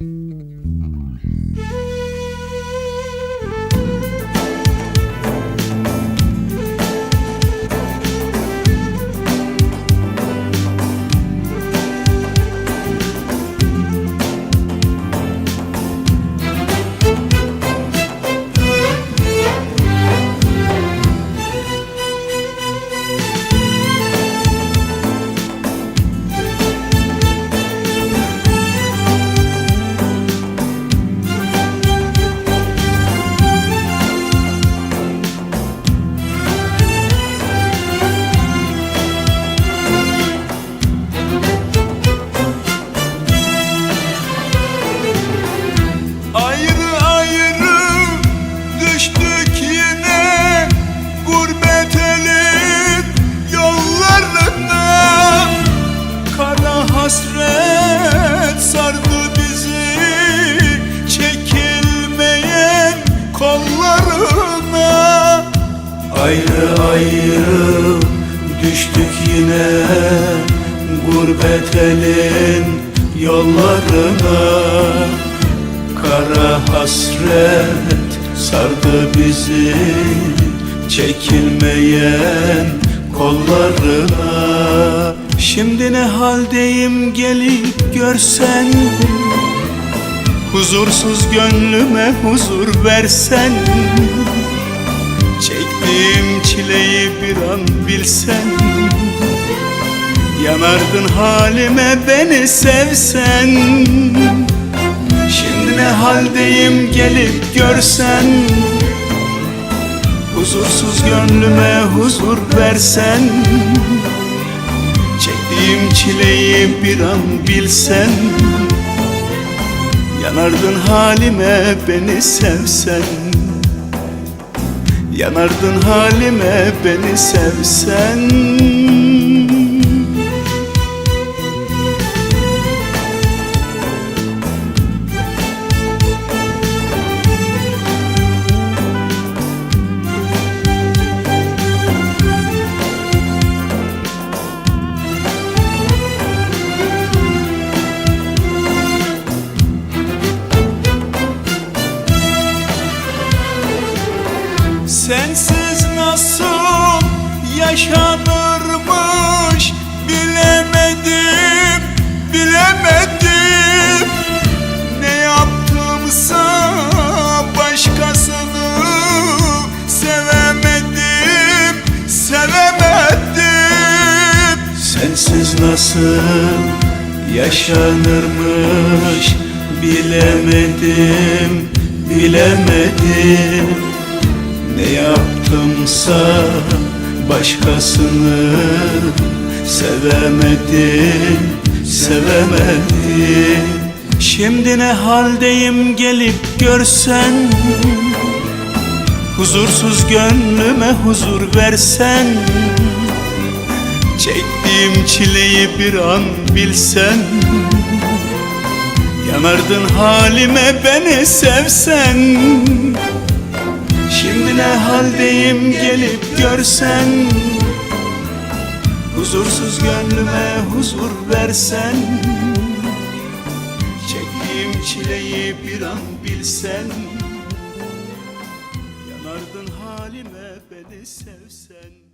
Ayrı Ayrı ayrı düştük yine gurbet elin yollarına. Kara hasret sardı bizi çekilmeyen kollarına. Şimdi ne haldeyim gelip görsen Huzursuz gönlüme huzur versen bilsen Yanardın halime beni sevsen. Şimdi ne haldeyim gelip görsen Huzursuz gönlüme huzur versen. Çektiğim çileyi bir an bilsen Yanardın halime beni sevsen Yanardın halime beni sevsen Sensiz nasıl yaşanırmış bilemedim, bilemedim. Ne yaptımsa başkasını sevemedim, sevemedim. Sensiz nasıl yaşanırmış bilemedim, bilemedim ne yaptımsa başkasını sevemedim, sevemedim. Şimdi ne haldeyim gelip görsen Huzursuz gönlüme huzur versen Çektiğim çileyi bir an bilsen Yanardın halime beni sevsen gelip görsen Huzursuz gönlüme huzur versen Çektiğim çileyi bir an bilsen Yanardın halime beni sevsen.